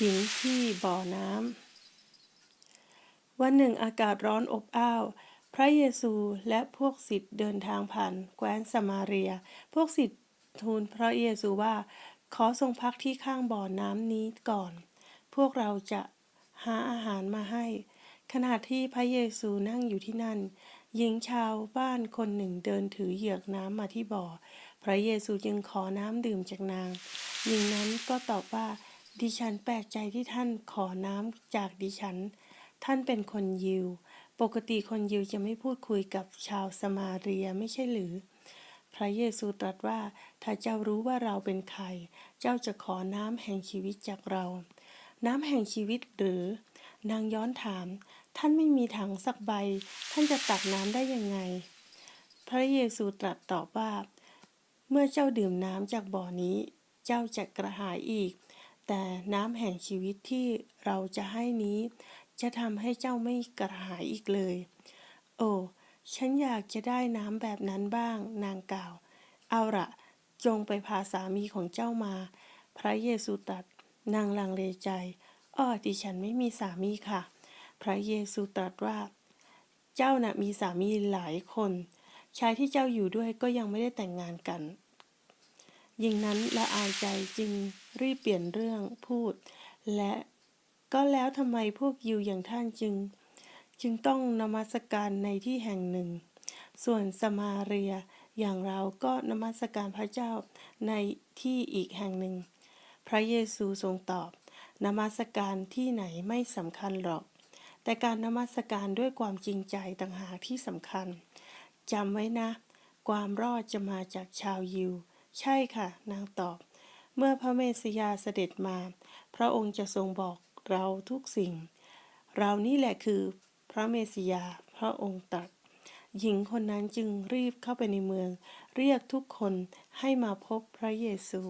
หญิงที่บ่อน้ำ วันหนึ่งอากาศร้อนอบอ้าว พระเยซูและพวกศิษย์เดินทางผ่านแคว้นสมาเรีย พวกศิษย์ทูลพระเยซูว่า ขอทรงพักที่ข้างบ่อน้ำนี้ก่อน พวกเราจะหาอาหารมาให้ ขณะที่พระเยซูนั่งอยู่ที่นั่น หญิงชาวบ้านคนหนึ่งเดินถือเหยือกน้ำมาที่บ่อ พระเยซูจึงขอน้ำดื่มจากนาง หญิงนั้นก็ตอบว่า ดิฉันแปลกใจที่ท่านขอน้ำจากดิฉัน ท่านเป็นคนยิว ปกติคนยิวจะไม่พูดคุยกับชาวสมาเรียไม่ใช่หรือ พระเยซูตรัสว่า ถ้าเจ้ารู้ว่าเราเป็นใคร เจ้าจะขอน้ำแห่งชีวิตจากเรา น้ำแห่งชีวิตหรือ นางย้อนถาม ท่านไม่มีถังสักใบ ท่านจะตักน้ำได้ยังไง พระเยซูตรัสตอบว่า เมื่อเจ้าดื่มน้ำจากบ่อนี้ เจ้าจะกระหายอีก แต่น้ำแห่งชีวิตที่เราจะให้นี้ จะทำให้เจ้าไม่กระหายอีกเลย โอ้ ฉันอยากจะได้น้ำแบบนั้นบ้าง นางกล่าว เอาละจงไปพาสามีของเจ้ามา พระเยซูตรัสนางลังเลใจ อ้อดิฉันไม่มีสามีค่ะ พระเยซูตรัสว่า เจ้าน่ะมีสามีหลายคน ชายที่เจ้าอยู่ด้วยก็ยังไม่ได้แต่งงานกัน หญิงนั้นละอายใจจึงรีบเปลี่ยนเรื่องพูด และก็แล้วทำไมพวกยิวอย่างท่านจึง จึงต้องนมัสการในที่แห่งหนึ่ง ส่วนสมาเรียอย่างเราก็นมัสการพระเจ้าในที่อีกแห่งหนึ่ง พระเยซูทรงตอบ นมัสการที่ไหนไม่สำคัญหรอก แต่การนมัสการด้วยความจริงใจต่างหากที่สำคัญจำไว้นะ ความรอดจะมาจากชาวยิว ใช่ค่ะ นางตอบ เมื่อพระเมสยาเสด็จมา พระองค์จะทรงบอกเราทุกสิ่ง เรานี่แหละคือพระเมสยา พระองค์ตรัสหญิงคนนั้นจึงรีบเข้าไปในเมือง เรียกทุกคนให้มาพบพระเยซู